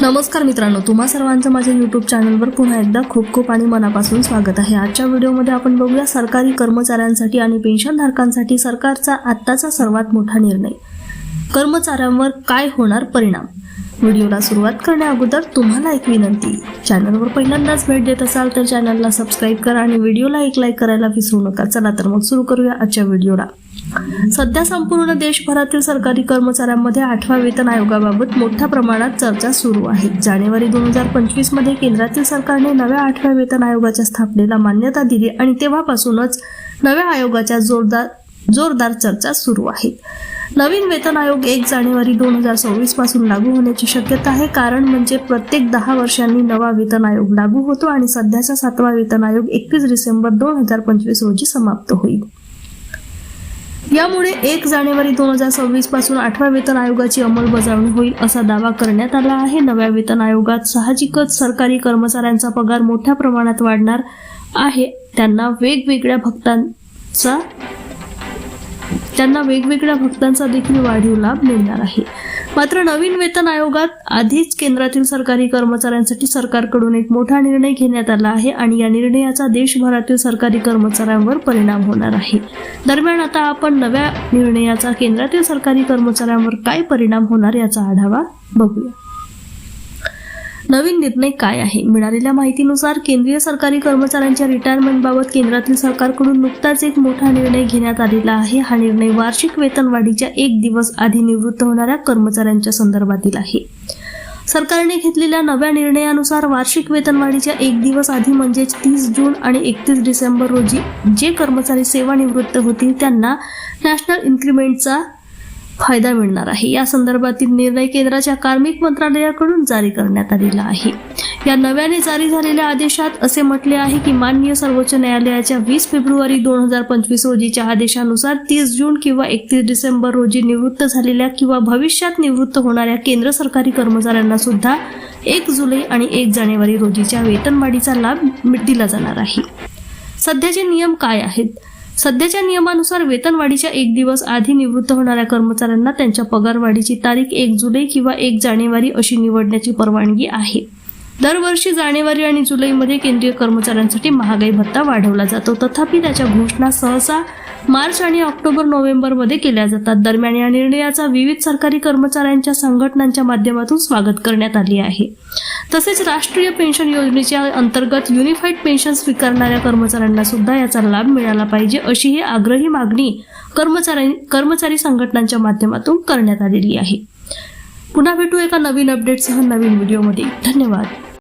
नमस्कार मित्रांनो तुम्हा सर्वांचं माझ्या यूट्यूब चॅनलवर पुन्हा एकदा खूप खूप आणि मनापासून स्वागत आहे. आजच्या व्हिडिओमध्ये आपण बघूया सरकारी कर्मचाऱ्यांसाठी आणि पेन्शनधारकांसाठी सरकारचा आत्ताचा सर्वात मोठा निर्णय. कर्मचाऱ्यांवर काय होणार परिणाम? व्हिडिओला सुरुवात करण्या अगोदर तुम्हाला एक विनंती चॅनलवर पहिल्यांदाच भेट देत असाल तर चॅनलला सबस्क्राईब करा आणि व्हिडिओला एक लाईक करायला विसरू नका. चला तर मग सुरू करूया आजच्या व्हिडिओला. सध्या संपूर्ण देशभरातील सरकारी कर्मचाऱ्यांमध्ये आठव्या वेतन आयोगाबाबत मोठ्या प्रमाणात चर्चा सुरू आहे. जानेवारी दोन हजार पंचवीसमध्ये केंद्रातील सरकारने नव्या आठव्या वेतन आयोगाच्या स्थापनेला मान्यता दिली आणि तेव्हापासूनच नव्या आयोगाच्या जोरदार जोरदार चर्चा सुरू आहे. नवीन वेतन आयोग एक जानेवारी दोन हजार सव्वीसपासून लागू होण्याची शक्यता आहे. कारण म्हणजे प्रत्येक दहा वर्षांनी नवा वेतन आयोग लागू होतो आणि सध्याचा सातवा वेतन आयोग एकवीस डिसेंबर दोन हजार पंचवीस रोजी समाप्त होईल. यामुळे एक जानेवारी दोन हजार सव्वीसपासून आठव्या वेतन आयोगाची अंमलबजावणी होईल असा दावा करण्यात आला आहे. नव्या वेतन आयोगात साहजिकच सरकारी कर्मचाऱ्यांचा पगार मोठ्या प्रमाणात वाढणार आहे. त्यांना वेगवेगळ्या भक्तांचा त्यांना वेगवेगळ्या भक्तांचा देखील वाढीव लाभ मिळणार आहे. मात्र नवीन वेतन आयोगात आधीच केंद्रातील सरकारी कर्मचाऱ्यांसाठी सरकारकडून एक मोठा निर्णय घेण्यात आला आहे आणि या निर्णयाचा देशभरातील सरकारी कर्मचाऱ्यांवर परिणाम होणार आहे. दरम्यान आता आपण नव्या निर्णयाचा केंद्रातील सरकारी कर्मचाऱ्यांवर काय परिणाम होणार याचा आढावा बघूया. नवीन निर्णय काय आहे? मिळालेल्या माहितीनुसार केंद्रीय सरकारी कर्मचाऱ्यांच्या रिटायरमेंटबाबत केंद्रातील सरकारकडून नुकताच एक मोठा निर्णय घेण्यात आलेला आहे. हा निर्णय वार्षिक वेतनवाढीच्या एक दिवस आधी निवृत्त होणाऱ्या कर्मचाऱ्यांच्या संदर्भातील आहे. सरकारने घेतलेल्या नव्या निर्णयानुसार वार्षिक वेतनवाढीच्या एक दिवस आधी म्हणजेच तीस जून आणि एकतीस डिसेंबर रोजी जे कर्मचारी सेवानिवृत्त होतील त्यांना नॅशनल इन्क्रिमेंटचा फायदा मिळणार आहे. या संदर्भातील निर्णय केंद्राच्या कार्मिक मंत्रालयाकडून जारी करण्यात आलेला आहे. या नव्याने जारी झालेल्या आदेशात असे म्हटले आहे की माननीय सर्वोच्च न्यायालयाच्या वीस फेब्रुवारी दोन हजार पंचवीस रोजीच्या आदेशानुसार तीस जून किंवा एकतीस डिसेंबर रोजी निवृत्त झालेल्या किंवा भविष्यात निवृत्त होणाऱ्या केंद्र सरकारी कर्मचाऱ्यांना सुद्धा एक जुलै आणि एक जानेवारी रोजीच्या वेतनवाढीचा लाभ दिला जाणार आहे. सध्याचे नियम काय आहेत? सध्याच्या नियमानुसार वेतनवाढीच्या एक दिवस आधी निवृत्त होणाऱ्या कर्मचाऱ्यांना त्यांच्या पगारवाढीची तारीख एक जुलै किंवा एक जानेवारी अशी निवडण्याची परवानगी आहे. दरवर्षी जानेवारी आणि जुलैमध्ये केंद्रीय कर्मचाऱ्यांसाठी महागाई भत्ता वाढवला जातो. तथापि त्याच्या घोषणा सहसा मार्च आणि ऑक्टोबर नोव्हेंबरमध्ये केल्या जातात. दरम्यान या निर्णयाचा विविध सरकारी कर्मचाऱ्यांच्या संघटनांच्या माध्यमातून स्वागत करण्यात आले आहे. तसेच राष्ट्रीय पेन्शन योजनेच्या अंतर्गत युनिफाईड पेन्शन स्वीकारणाऱ्या कर्मचाऱ्यांना सुद्धा याचा लाभ मिळाला पाहिजे अशी ही आग्रही मागणी कर्मचारी कर्मचारी संघटनांच्या माध्यमातून करण्यात आलेली आहे. पुन्हा भेटू एका नवीन अपडेटसह नवीन व्हिडिओमध्ये धन्यवाद.